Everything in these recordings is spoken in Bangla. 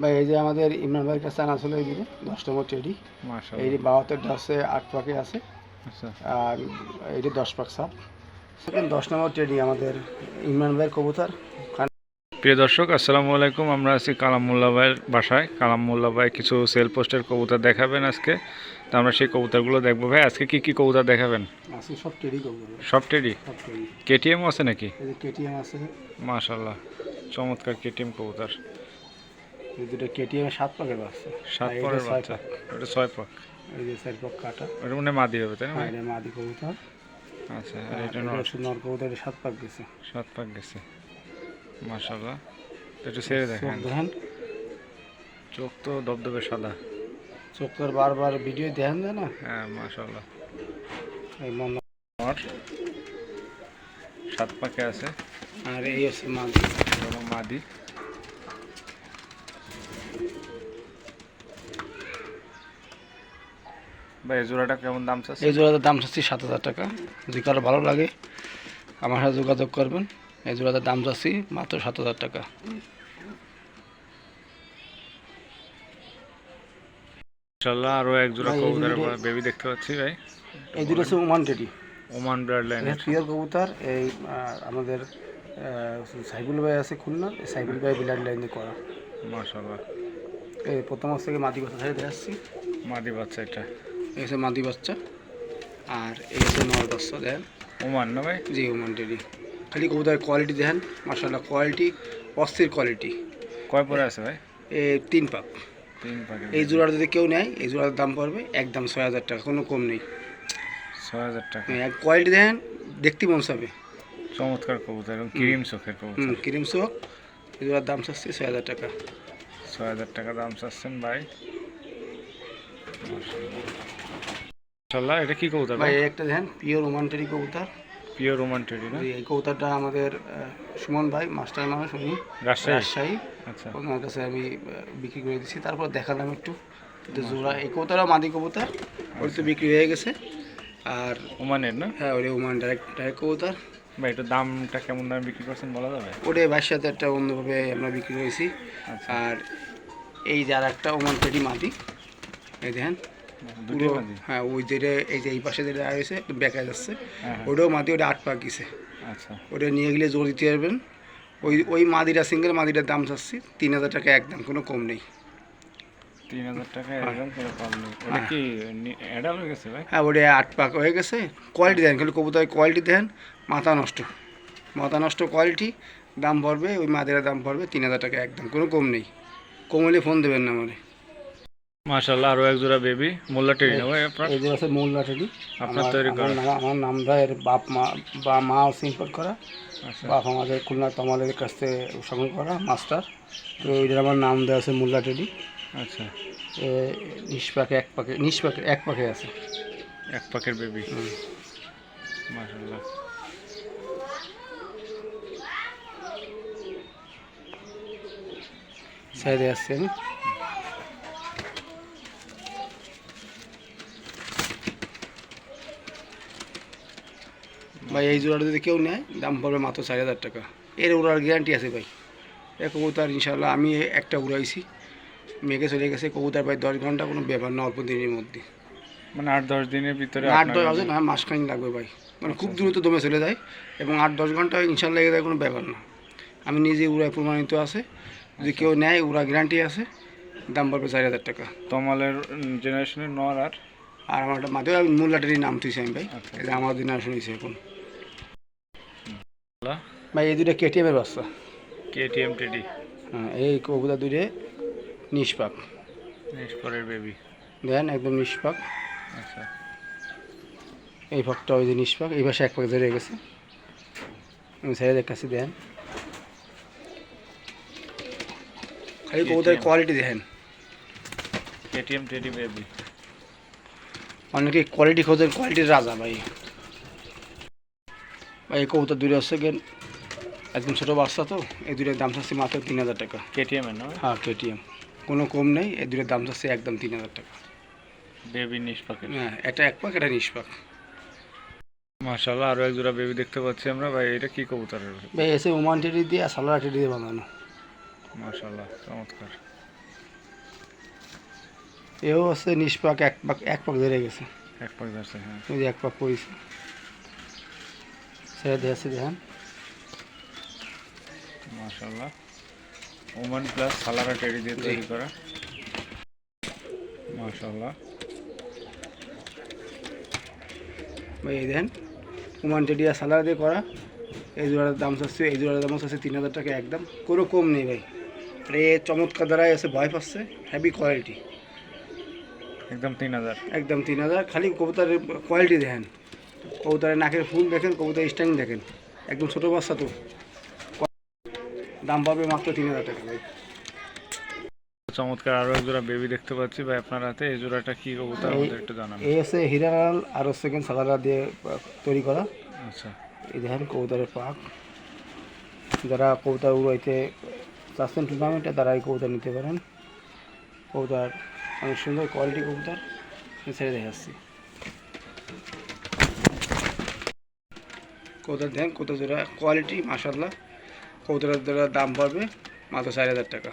ভাই এই যে আমাদের ইমরান ভাইয়ের কাছে আনা ছিল এই দশ নম্বর টেডি এই বাহাত্তরটা আছে আট পাকে আছে। আচ্ছা। আর এইটি দশ পাক সাপ। দশ নম্বর টেডি আমাদের ইমরান ভাইয়ের কবুতর। প্রিয় দর্শক আসসালামু আলাইকুম। আমরা আছি কালাম মোল্লা ভাইয়ের বাসায়। কালাম মোল্লা ভাই কিছু সেল পোস্টের কবুতর দেখাবেন আজকে। তো আমরা সেই কবুতরগুলো দেখব। ভাই আজকে কি কি কবুতর দেখাবেন? সব টেডি সব টেডি সব টেডি কেটিএম আছে নাকি? কেটিএম আছে। মাশাল্লাহ চমৎকার কেটিএম কবুতর। এই দুটো কেটিএম সাত পাকের আছে সাত ছয় বাচ্চা। ওটা ছয় পাক। এই যে চার পাক কাটা। ওটা মানে মাদি হবে তাই না আর এটা মাদি কবুতর। আচ্ছা আর এটা নর কবুতর সাত পাক গেছে। সাত পাক গেছে। মাশাল্লাহ তো একটু ছেড়ে চোখ দেখেন। চোখ তো দবদবে সাদা। চোখ তোর বারবার ভিডিও দেখেন যায় না? হ্যাঁ মাশাল্লাহ এই মন সাত পাকে আছে। আর এই হচ্ছে মাদি। মাদি। ভাই এই জোড়াটা কেমন দাম চাচ্ছে এই জোড়াটার দাম চাচ্ছি সাত হাজার টাকা। যদি কারও ভালো লাগে আমার সাথে যোগাযোগ করবেন। এই জোড়াটার দাম চাচ্ছি মাত্র সাত হাজার টাকা। ইনশাল্লাহ এক জোড়া বেবি দেখতে পাচ্ছি ভাই। এই দুটো হচ্ছে ওমান টেডি ওমান ব্লাড লাইনের পিওর কবুতর এই আমাদের আহ, সাইবুল ভাই আছে সাইবুল ভাই বিলার লাইনে করা। মাশাল্লাহ এই প্রথম মাস থেকে মাদি বাচ্চা ছেড়ে দিয়ে আসছি। মাদি বাচ্চা এটা। হচ্ছে মাদি বাচ্চা। আর এই হচ্ছে নর বাচ্চা দেন ওমান না ভাই? জি ওমান টেডি খালি কবুতরের কোয়ালিটি দেখেন মার্শাল্লাহ কোয়ালিটি অস্থির কোয়ালিটি কয় পরে আছে ভাই? এ তিন পাক। তিন পাকে এই জোড়াটা যদি কেউ নেয় এই জোড়ার দাম পড়বে একদম ছয় হাজার টাকা কোনো কম নেই। ছয় হাজার টাকা। কোয়ালিটি দেখেন দেখতে মন চাবে। চমৎকার কবুতর এবং ক্রিম চোখের কবুতর। হুম ক্রিম চোখ এই জোড়ার দাম চাচ্ছে ছয় হাজার টাকা। ছয় হাজার টাকা দাম চাচ্ছেন ভাই। মাশাল্লাহ এটা কি কবুতর ভাই একটা দেখেন পিওর ওমানটারি কবুতর। পিওর রোমান টেডি না এই কবুতরটা আমাদের সুমন ভাই মাস্টার মানুষ উনি রাজশাহী? রাজশাহী। আচ্ছা। ওনার কাছে আমি বিক্রি করে দিচ্ছি তারপর দেখালাম একটু জোড়া। এই কবুতরও মাদি কবুতর ওর তো বিক্রি হয়ে গেছে। আর ওমানের না? হ্যাঁ ওরে ওমান ডাইরেক্ট ডাইরেক্ট কবুতর। ভাই এটা দামটা কেমন দামে বিক্রি করছেন বলা যাবে? ওরে ভাইয়ের সাথে একটা অন্যভাবে আমরা বিক্রি করেছি। আচ্ছা। আর এই যে আর একটা ওমান পেটি মাটি এই দেখেন পুরো হ্যাঁ ওই যেটা এই যে এই পাশে যেটা রয়েছে বেঁকা যাচ্ছে। হ্যাঁ হ্যাঁ। ওটাও মাদি ওটা আট পাক গেছে। আচ্ছা। ওটা নিয়ে গেলে জোর দিতে পারবেন। ওই ওই মাদিটা সিঙ্গেল মাদিটার দাম চাচ্ছি তিন হাজার টাকা একদম কোনো কম নেই। তিন হাজার টাকা একদম কোনো কম নেই। ওটা কি অ্যাডাল হয়ে গেছে ভাই হ্যাঁ ওটা আট পাক হয়ে গেছে। কোয়ালিটি দেন খালি কবুতরের কোয়ালিটি দেন মাথা নষ্ট। মাথা নষ্ট কোয়ালিটি দাম পড়বে ওই মাদিটার দাম পড়বে তিন হাজার টাকা একদম কোনো কম নেই। কম হলে ফোন দেবেন না মানে মাশাল্লাহ আরও এক জোড়া বেবি মোল্লা টেডি না ভাই আপনার? এই আছে মূল লাঠি আপনার তৈরি করা। আমার নামটা এর বাপ মা বা মা সিম্পল করা। আচ্ছা। বাপ আমাদের খুলনা তমালের কাছ থেকে সংগ্রহ করা মাস্টার। তো ওইটার আমার নাম দেওয়া আছে মোল্লা টেডি আচ্ছা। নিষ্পাকে এক পাকে নিষ্পাকে এক পাকে আছে। এক পাকের বেবি হুম। মাশাল্লাহ সাইডে আসছে আমি। ভাই এই জোড়াটা যদি কেউ নেয় দাম পড়বে মাত্র চার হাজার টাকা। এর উড়ার গ্যারান্টি আছে ভাই। এ কবুতর ইনশাল্লাহ আমি একটা উড়াইছি। মেঘে চলে গেছে কবুতর ভাই দশ ঘণ্টা কোনো ব্যাপার না অল্প দিনের মধ্যে। মানে আট দশ দিনের ভিতরে আট দশ হাজার না মাসখানি লাগবে ভাই। মানে খুব দ্রুত দমে চলে যায় এবং আট দশ ঘণ্টা ইনশাল্লাহ যায় কোনো ব্যাপার না। আমি নিজে উড়ায় প্রমাণিত আছে। যদি কেউ নেয় উড়া গ্যারান্টি আছে দাম পড়বে চার হাজার টাকা। তমালের জেনারেশনের নর আর? আর আমার একটা মাধ্যমে আমি মূল লাটারির নাম তুইছি আমি ভাই। আচ্ছা। এটা আমার দিন আর শুনেছি এখন। ভাই এই দুটো কেটিএমের বাচ্চা। কেটিএম টেডি হ্যাঁ এই কবুতর দুটো নিষ্পাক নিষ্পরের বেবি দেন একদম নিষ্পাক আচ্ছা। এই পাকটা ওই যে নিষ্পাক এই পাশে এক পাক ধরে গেছে। আমি ছেড়ে দেখাচ্ছি দেন। খালি কবুতরের কোয়ালিটি দেখেন। কেটিএম টেডি বেবি অনেকে কোয়ালিটি খোঁজেন কোয়ালিটির রাজা ভাই। এই কবুতর দূরে আসছে গেন একদম ছোটো বাচ্চা তো এই দুটোর দাম চাচ্ছি মাত্র তিন হাজার টাকা। কেটিএম হ্যাঁ কেটিএম কোনো কম নেই এই দুটোর দাম চাচ্ছি একদম তিন হাজার টাকা। বেবি নিষ্পাকের হ্যাঁ এটা এক পাক এটা নিষ্পাক মাশাল্লাহ আরও এক জোড়া বেবি দেখতে পাচ্ছি আমরা। ভাই এটা কি কবুতরের ভাই এসে ওমান টেডি দিয়ে আর সালোয়ার টেডি দিয়ে বানানো। মাশাল্লাহ চমৎকার। এও আছে নিষ্পাক এক পাক এক পাক ধরে গেছে। এক পাক যাচ্ছে হ্যাঁ। এক পাক পড়েছে। ছেড়ে দেখেন। মাশাল্লাহ ওমান প্লাস সালারা টেরি দিয়ে তৈরি করা। মাশাল্লাহ এই দেখেন টেডিয়া সালার দিয়ে করা। এই জোড়ার দাম চাচ্ছে এই জোড়ার দাম চাচ্ছে তিন হাজার টাকা একদম। কোনো কম নেই ভাই। এ চমৎকার দ্বারাই আছে ভয় পাচ্ছে। হেভি কোয়ালিটি একদম তিন হাজার। একদম তিন হাজার। খালি কবুতরের কোয়ালিটি দেখেন। কবুতরের নাকের ফুল দেখেন কবুতরের স্ট্যান্ড দেখেন। একদম ছোটো বাচ্চা তো। দাম পাবে মাত্র তিন হাজার টাকা ভাই। চমৎকার আরও এক জোড়া বেবি দেখতে পাচ্ছি ভাই আপনার হাতে। এই জোড়াটা কি কবুতর আমাদের একটু জানান। এই হচ্ছে হিরালাল আর সেকেন্ড সালারা দিয়ে তৈরি করা। আচ্ছা। এই দেখেন কবুতরের পাক। যারা কবুতর উড়াইতে চাচ্ছেন টুর্নামেন্টে তারা এই কবুতর নিতে পারেন। কবুতর অনেক সুন্দর কোয়ালিটি কবুতর। ছেড়ে দেখাচ্ছি। কবুতর দেন কত জোড়া কোয়ালিটি মাসাল্লাহ কবুতরের দ্বারা দাম পড়বে মাত্র চার হাজার টাকা।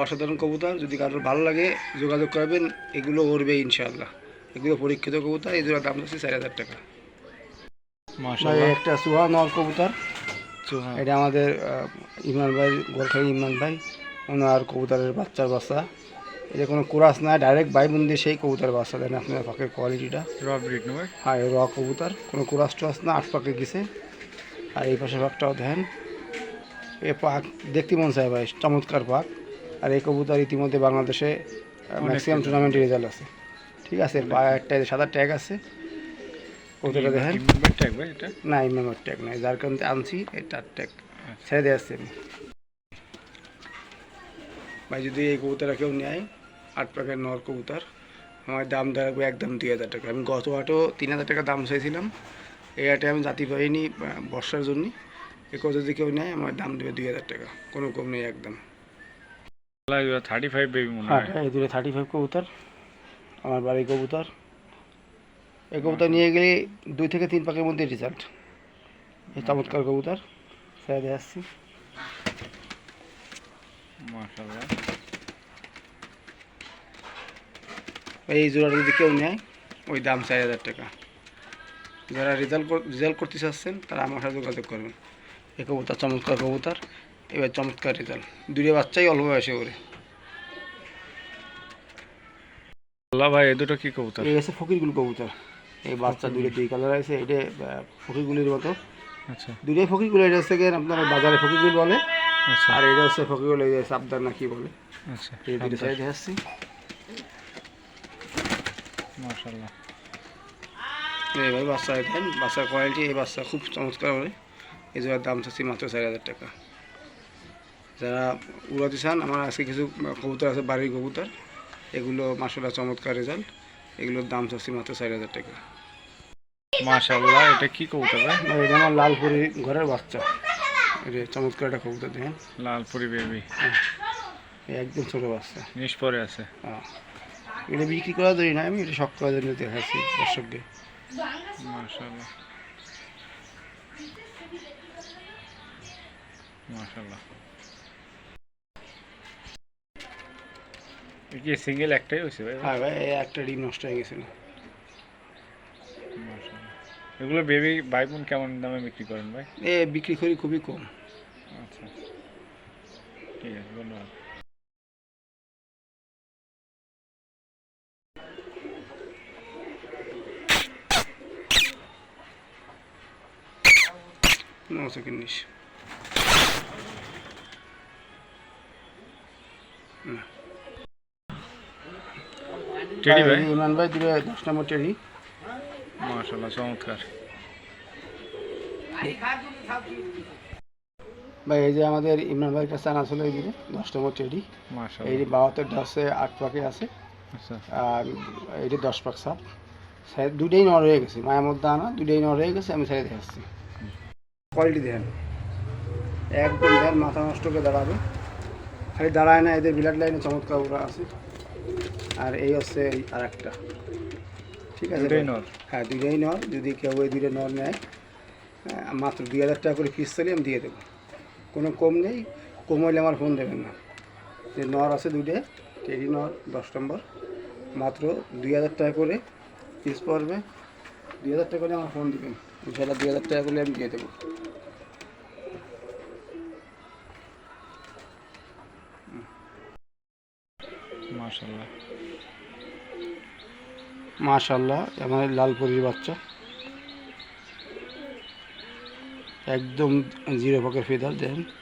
অসাধারণ কবুতর যদি কারোর ভালো লাগে যোগাযোগ করবেন এগুলো উড়বে ইনশাআল্লাহ। এগুলো পরীক্ষিত কবুতর এই জোড়া দাম হচ্ছে চার হাজার টাকা। একটা সুহা নর কবুতর। চুহা এটা আমাদের ইমরান ভাই গোলখাই ইমরান ভাই ওনার কবুতরের বাচ্চার বাচ্চা। এটা কোনো কোরাস না ডাইরেক্ট ভাই বোন দিয়ে সেই কবুতরের বাচ্চা দেন আপনার পাখির কোয়ালিটিটা র ব্রিড হ্যাঁ র কবুতর কোনো কোরাস টোরাস না আট পাকে গেছে। আর এই পাশে পাকটাও দেন। এ পাক দেখতে মন চায় ভাই চমৎকার পাক। আর এই কবুতর ইতিমধ্যে বাংলাদেশে ম্যাক্সিমাম টুর্নামেন্টের রেজাল্ট আছে। ঠিক আছে একটা সাদা ট্যাগ আছে। কবুতরটা দেখেন। ট্যাগ ভাই এটা? না ইমেমোর ট্যাগ নাই যার কারণে আনছি এই তার ট্যাগ ছেড়ে দিয়ে আসছি আমি ভাই যদি এই কবুতরটা কেউ নেয় আট প্যাকেট নর কবুতর আমার দাম দাঁড়াবে একদম দুই হাজার টাকা। আমি গত হাটও তিন হাজার টাকা দাম চাইছিলাম। এই হাটে আমি জাতি পাইনি বর্ষার জন্য। কথা যদি কেউ নেয় আমার দাম দেবে দুই হাজার টাকা। কোনো কম নেই একদম। থার্টি ফাইভ বেবি মনে হ্যাঁ হয়। এই দূরে থার্টি ফাইভ কবুতর আমার বাড়ির কবুতর। এই কবুতর নিয়ে গেলে দুই থেকে তিন পাকের মধ্যে রেজাল্ট এই চমৎকার কবুতর। দিয়ে আসছি। মাশাল্লাহ এই জোড়াটা যদি কেউ নেয় ওই দাম চার হাজার টাকা। যারা রেজাল্ট রেজাল্ট করতে চাচ্ছেন তারা আমার সাথে যোগাযোগ করবেন। এই কবুতর চমৎকার কবুতর। এবার চমৎকার রেজাল্ট দুটো বাচ্চাই অল্প বয়সে ওরে। আল্লাহ ভাই এ দুটো কি কবুতর? এই আছে ফকিরগুল কবুতর। এই বাচ্চা দুটো দুই কালার আছে এটা ফকিরগুলির মতো। আচ্ছা। দুটোই ফকিরগুলো এটা হচ্ছে আপনার বাজারে ফকিরগুল বলে। আর এটা হচ্ছে ফকিরগুল এই যে সাবদার না কি বলে। আচ্ছা এই দুটো সাইডে আসছি। মাশাল্লাহ এইভাবে বাচ্চা দেন বাচ্চার কোয়ালিটি এই বাচ্চা খুব চমৎকার হবে। এই জোড়ার দাম চাচ্ছি মাত্র চার হাজার টাকা। যারা উড়াতে চান আমার আজকে কিছু কবুতর আছে বাড়ির কবুতর। এগুলো মাসাল্লাহ চমৎকার রেজাল্ট এগুলোর দাম চাচ্ছি মাত্র চার হাজার টাকা। মাশাল্লাহ এটা কি কবুতর ভাই এটা আমার লালপুরি ঘরের বাচ্চা। এটা চমৎকার একটা কবুতর দেখেন। লালপুরি বেবি একদম ছোটো বাচ্চা। নিষ্পরে আছে। হ্যাঁ। এটা বিক্রি করা না আমি এটা শখ করার জন্য দেখাচ্ছি দর্শককে মাশাল্লাহ মাশাল্লাহ এ কি সিঙ্গেল একটাই হয়েছে ভাই? হ্যাঁ ভাই একটা ডিম নষ্ট হয়ে গেছিল এগুলো বেবি বাইবুন কেমন দামে বিক্রি করেন ভাই? এ বিক্রি করি খুবই কম। আচ্ছা ঠিক আছে ধন্যবাদ। নিস। টেডি ভাই ইমরান ভাই দিবে দশ নম্বর টেডি মাশাল্লাহ চমৎকার ভাই এই যে আমাদের ইমরান ভাইয়ের কাছে আনা ছিল এই দিনে দশ নম্বর টেডি এই বাহাত্তরটা আছে আট পাকে আছে। আচ্ছা। আর এইটি দশ পাক সাপ সাইড দুটোই নর হয়ে গেছে মায়ের মধ্যে আনা দুটোই নর হয়ে গেছে আমি সাইডে দেখাচ্ছি। কোয়ালিটি দেখেন একদম দেন মাথা নষ্ট করে দাঁড়াবে। খালি দাঁড়ায় না এদের বিলাট লাইনে চমৎকার ওরা আছে। আর এই হচ্ছে এই আর একটা ঠিক আছে দুটোই? নর। হ্যাঁ দুটোই নর যদি কেউ ওই দুটো নর নেয় মাত্র দুই হাজার টাকা করে পিস চালিয়ে আমি দিয়ে দেবো। কোনো কম নেই। কম হইলে আমার ফোন দেবেন না। যে নর আছে দুটো টেরিনর দশ নম্বর মাত্র দুই হাজার টাকা করে পিস পড়বে। দুই হাজার টাকা করে আমার ফোন দিবেন। ইনশাল্লাহ দুই হাজার টাকা করে আমি দিয়ে দেবো। মাশাল্লাহ মাশাল্লাহ আমার লাল পরির বাচ্চা। একদম জিরো পকের ফিদার দেখেন।